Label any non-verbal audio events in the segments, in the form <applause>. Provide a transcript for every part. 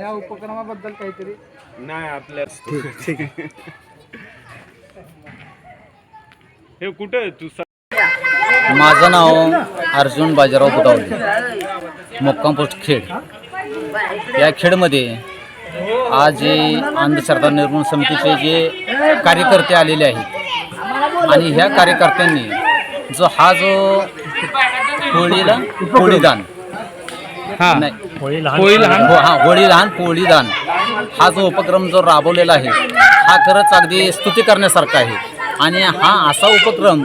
या उपक्रमाबद्दल काहीतरी. नाही आपल्या ठीक <laughs> आहे हे कुठं तू? माझं नाव अर्जुन बाजीराव बुटावले मुक्काम पोस्ट खेड. या खेडमध्ये आज जे अंधश्रद्धा निर्मूलन समितीचे जे कार्यकर्ते आलेले आहेत आणि ह्या कार्यकर्त्यांनी जो हा जो होळीला होळीदान नाही होळी लहान हा होळी लहान पोळीदान हा जो उपक्रम जो राबवलेला आहे हा खरंच अगदी स्तुती करण्यासारखा आहे. आणि हा असा उपक्रम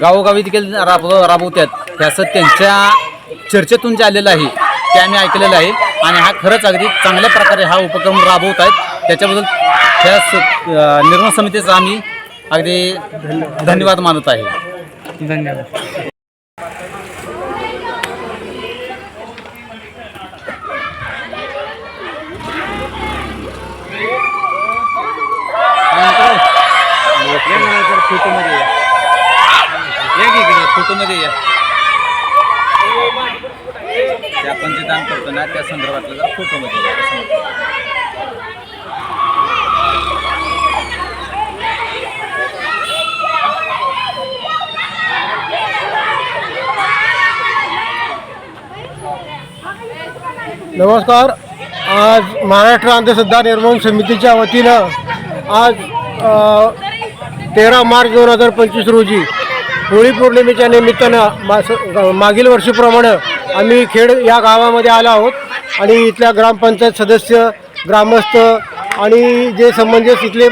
गावोगावी देखील राब राबवतात त्याचं त्यांच्या चर्चेतून जे आलेलं आहे ते आम्ही ऐकलेलं आहे. आणि हा खरंच अगदी चांगल्या प्रकारे हा उपक्रम राबवत आहेत. त्याच्याबद्दल त्या निर्माण समितीचा आम्ही अगदी धन्यवाद मानत आहे. धन्यवाद. फोटोमध्ये या. फोटोमध्ये या. ते आपण जे दान करतो ना त्या संदर्भातलं जर फोटोमध्ये नमस्कार. आज महाराष्ट्र अंधश्रद्धा निर्माण समितीच्या वतीनं आज तेरा मार्च दोन हजार पंचवीस रोजी होळी पौर्णिमेच्या निमित्तानं मा मागील वर्षीप्रमाणे आम्ही खेड या गावामध्ये आलो आहोत आणि इथल्या ग्रामपंचायत सदस्य ग्रामस्थ आणि जे संबंधित इथले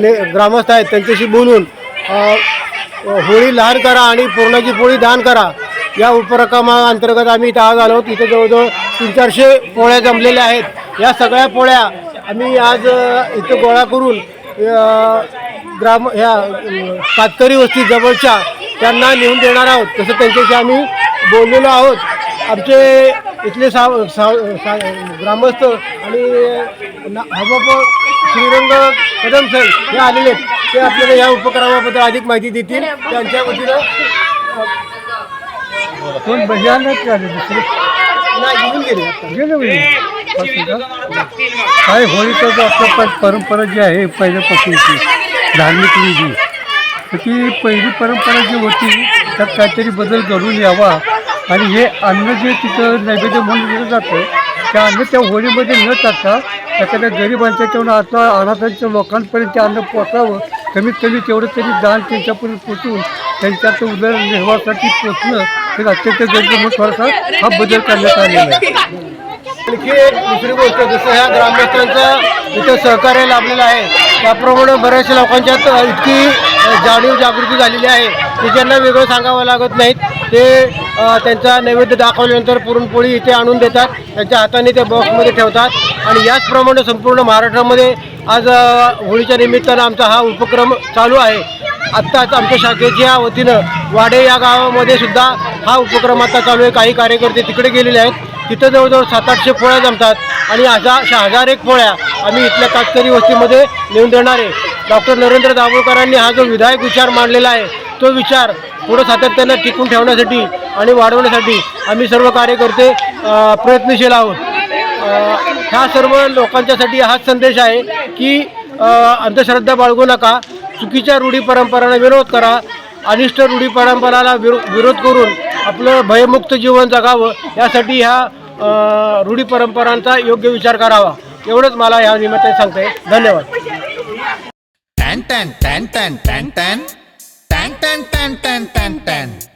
ने ग्रामस्थ आहेत त्यांच्याशी बोलून होळी लहान करा आणि पूर्णाची पोळी दान करा या उपक्रमाअंतर्गत आम्ही इथं आज आलो आहोत. इथं जवळजवळ तीन चारशे पोळ्या जमलेल्या आहेत. या सगळ्या पोळ्या आम्ही आज इथं गोळा करून ग्राम ह्या कातकरी वस्ती जवळच्या त्यांना नेऊन देणार आहोत. तसं त्यांच्याशी आम्ही बोललेलो आहोत. आमचे इथले सा सा सा ग्रामस्थ आणि हबाप श्रीरंग कदम साहेब हे आलेले आहेत. ते आपल्याला या उपक्रमाबद्दल अधिक माहिती देतील. त्यांच्या वतीनं कोण बजावण्यात आले दुसरे? नाही घेऊन गेले. गेले काय होळीचा जो आपला परंपरा जी आहे पहिल्यापासूनची धार्मिक विधी तर ती पहिली परंपरा जी होती त्यात काहीतरी बदल घडून यावा आणि हे अन्न जे तिथं नैवेद्य म्हणून दिलं जातं त्या अन्न त्या होळीमध्ये न टाकता एखाद्या गरिबांच्या किंवा आता अनाथांच्या लोकांपर्यंत ते अन्न पोचावं. कमीत कमी तेवढं तरी दान त्यांच्यापर्यंत पोचवून त्यांच्यात उदरनिर्वाहासाठी पोचणं हे अत्यंत गरजेचं म्हणून थोडासा हा बदल करण्यात आलेला आहे. आणखी एक दुसरी गोष्ट जसं ह्या ग्रामस्थांचं इथं सहकार्य लाभलेलं आहे त्याप्रमाणे बऱ्याचशा लोकांच्यात इतकी जाणीव जागृती झालेली आहे की ज्यांना वेगळं सांगावं लागत नाहीत ते त्यांचा नैवेद्य दाखवल्यानंतर पुरणपोळी इथे आणून देतात. त्यांच्या हाताने ते बॉक्समध्ये ठेवतात. आणि याचप्रमाणे संपूर्ण महाराष्ट्रामध्ये आज होळीच्या निमित्तानं आमचा हा उपक्रम चालू आहे. आत्ताच आमच्या शाखेच्या वतीनं वाडे या गावामध्ये सुद्धा हा उपक्रम आता चालू आहे. काही कार्यकर्ते तिकडे गेलेले आहेत. तिथं जवळजवळ सात आठशे पोळ्या जमतात. आणि हजार अशा हजार एक पोळ्या आम्ही इथल्या कातकरी वस्तीमध्ये नेऊन देणार आहे. डॉक्टर नरेंद्र दाभोळकरांनी हा जो विधायक विचार मांडलेला आहे तो विचार पुढं सातत्यानं टिकून ठेवण्यासाठी आणि वाढवण्यासाठी आम्ही सर्व कार्यकर्ते प्रयत्नशील आहोत ह्या सर्व लोकांच्यासाठी हाच संदेश आहे की अंधश्रद्धा बाळगू नका चुकीच्या रूढी परंपरांना विरोध करा अनिष्ट रूढी परंपराला विरो विरोध करून आपलं भयमुक्त जीवन जगावं यासाठी ह्या रूढी परंपरांचा योग्य विचार करावा एवढंच मला ह्या निमित्ताने सांगता येईल धन्यवाद टॅन टॅन टॅन टॅन टॅन टॅन टॅन टॅन टॅन टॅन टॅन टॅन